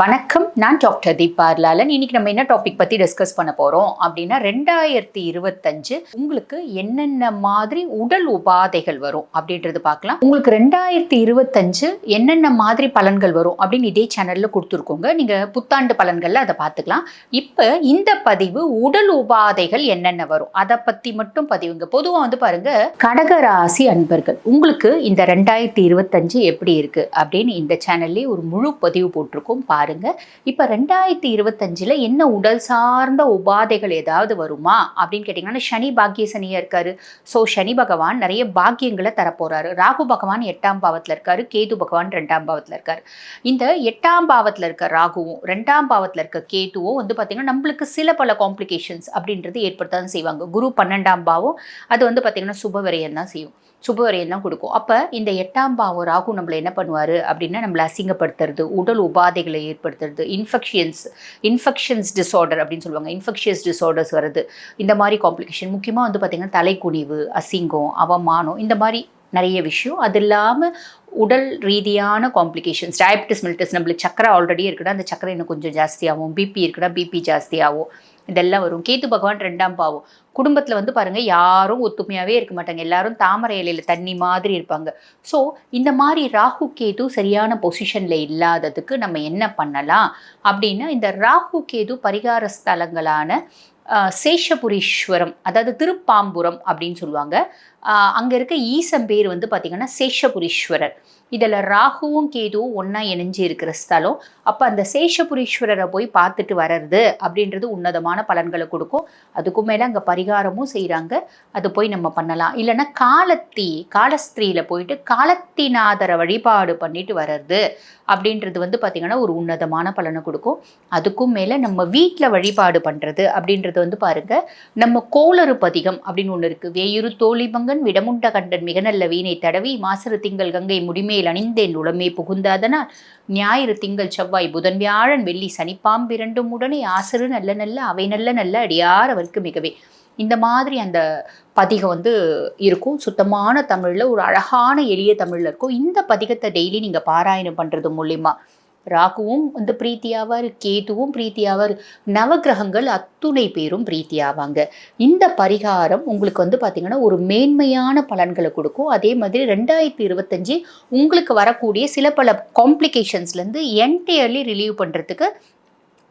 வணக்கம். நான் டாக்டர் தீபார்லாலன் இன்னைக்கு நம்ம என்ன டாபிக் பற்றி டிஸ்கஸ் பண்ண போகிறோம் அப்படின்னா ரெண்டாயிரத்தி இருபத்தஞ்சு உங்களுக்கு என்னென்ன மாதிரி உடல் உபாதைகள் வரும் அப்படின்றது பார்க்கலாம். உங்களுக்கு ரெண்டாயிரத்தி இருபத்தஞ்சு என்னென்ன மாதிரி பலன்கள் வரும் அப்படின்னு இதே சேனலில் கொடுத்துருக்கோங்க. நீங்கள் புத்தாண்டு பலன்களில் அதை பார்த்துக்கலாம். இப்போ இந்த பதிவு உடல் உபாதைகள் என்னென்ன வரும்? அதை பற்றி மட்டும் பதிவுங்க. பொதுவாக வந்து பாருங்க கடகராசி அன்பர்கள் உங்களுக்கு இந்த ரெண்டாயிரத்தி இருபத்தஞ்சு எப்படி இருக்குது அப்படின்னு இந்த சேனல்லே ஒரு முழு பதிவு போட்டிருக்கோம். பாருங்க. இப்போ ரெண்டாயிரத்தி இருபத்தஞ்சில் என்ன உடல் சார்ந்த உபாதைகள் ஏதாவது வருமா? அப்படின்னு கேட்டிங்கன்னா சனி பாக்கிய சனியாக இருக்காரு. ஸோ சனி பகவான் நிறைய பாக்கியங்களை தரப்போகிறாரு ராகு பகவான் எட்டாம் பாவத்தில் இருக்காரு. கேது பகவான் ரெண்டாம் பாவத்தில் இருக்காரு. இந்த எட்டாம் பாவத்தில் இருக்க ராகுவும் ரெண்டாம் பாவத்தில் இருக்க கேதுவும் வந்து பார்த்திங்கன்னா நம்மளுக்கு சில பல காம்ப்ளிகேஷன்ஸ் அப்படின்றது ஏற்படுத்த தான் செய்வாங்க. குரு பன்னெண்டாம் பாவம் அது வந்து பார்த்திங்கன்னா சுபவரையம் தான் செய்யும். சுபவரையம் தான் கொடுக்கும். அப்போ இந்த எட்டாம் பாவம் ராகு நம்மளை என்ன பண்ணுவார் அப்படின்னா நம்மளை அசிங்கப்படுத்துறது உடல் உபாதைகளை ஏற்படுத்துறது இன்ஃபெக்ஷன்ஸ் இன்ஃபெக்ஷன்ஸ் டிஸார்டர் அப்படின்னு சொல்லுவாங்க. இன்ஃபெக்ஷியஸ் டிஸார்டர்ஸ் வருது இந்த மாதிரி காம்ப்ளிகேஷன் முக்கியமாக வந்து பார்த்திங்கன்னா தலைக்குனிவு அசிங்கம் அவமானம் இந்த மாதிரி நிறைய விஷயம். அது இல்லாமல் உடல் ரீதியான காம்ப்ளிகேஷன்ஸ் டயபிட்டிஸ் மில்டிஸ் நம்மளுக்கு சக்கரை ஆல்ரெடி இருக்குன்னா அந்த சக்கரை இன்னும் கொஞ்சம் ஜாஸ்தியாகும் பிபி இருக்குன்னா பிபி ஜாஸ்தியாகும் இதெல்லாம் வரும். கேத்து பகவான் ரெண்டாம் பாவம். குடும்பத்தில் வந்து பாருங்கள் யாரும் ஒத்துமையாகவே இருக்க மாட்டாங்க. எல்லாரும் தாமரை இலையில் தண்ணி மாதிரி இருப்பாங்க. ஸோ இந்த மாதிரி ராகு கேது சரியான பொசிஷனில் இல்லாததுக்கு நம்ம என்ன பண்ணலாம்? அப்படின்னா இந்த ராகு கேது பரிகார ஸ்தலங்களான சேஷபுரீஸ்வரம் அதாவது திருப்பாம்புரம் அப்படின்னு சொல்லுவாங்க. அங்கே இருக்க ஈசம் பேர் வந்து பார்த்திங்கன்னா சேஷபுரீஸ்வரர். years. இதில் ராகுவும் கேதுவும் ஒன்றா இணைஞ்சு இருக்கிற ஸ்தலம். அப்போ அந்த சேஷபுரீஸ்வரரை போய் பார்த்துட்டு வர்றது அப்படின்றது உன்னதமான பலன்களை கொடுக்கும். அதுக்கும் மேலே அங்கே பரிகாரமும் செய்கிறாங்க அது போய் நம்ம பண்ணலாம். இல்லைன்னா காலத்தி காலஸ்திரியில் போயிட்டு காலத்திநாதரை வழிபாடு பண்ணிட்டு வர்றது அப்படின்றது வந்து பார்த்திங்கன்னா ஒரு உன்னதமான பலனை கொடுக்கும். அதுக்கும் மேலே நம்ம வீட்டில் வழிபாடு பண்ணுறது அப்படின்றது வந்து பாருங்கள் நம்ம கோளறு பதிகம் அப்படின்னு ஒன்று இருக்குது வேயுரு தோழிபங்கன் விடமுண்ட கண்டன் மிக நல்ல வீணை தடவி மாசரு திங்கள் கங்கை முடிமேல் அணிந்தேன் உளமே புகுந்தாதனால் ஞாயிறு திங்கள் செவ்வாய் புதன் வியாழன் வெள்ளி சனிப்பாம்பிரண்டும் உடனே ஆசரு நல்ல நல்ல அவை நல்ல நல்ல அடியார் அவருக்கு மிகவே. இந்த மாதிரி அந்த பதிகம் வந்து இருக்கும். சுத்தமான தமிழில் ஒரு அழகான எளிய தமிழில் இருக்கும். இந்த பதிகத்தை டெய்லி நீங்கள் பாராயணம் பண்ணுறது மூலிமா ராகுவும் வந்து பிரீத்தியாவார் கேதுவும் பிரீத்தியாவார் நவகிரகங்கள் அத்துணை பேரும் பிரீத்தியாவாங்க. இந்த பரிகாரம் உங்களுக்கு வந்து பார்த்திங்கன்னா ஒரு மேன்மையான பலன்களை கொடுக்கும். அதே மாதிரி ரெண்டாயிரத்தி இருபத்தஞ்சி உங்களுக்கு வரக்கூடிய சில பல காம்ப்ளிகேஷன்ஸ்லேருந்து என்டையர்லி ரிலீவ் பண்ணுறதுக்கு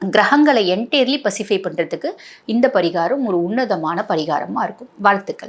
கிரகங்களை என்டையர்லி பசிஃபை பண்ணுறதுக்கு இந்த பரிகாரம் ஒரு உன்னதமான பரிகாரமாக இருக்கும். வாழ்த்துக்கள்.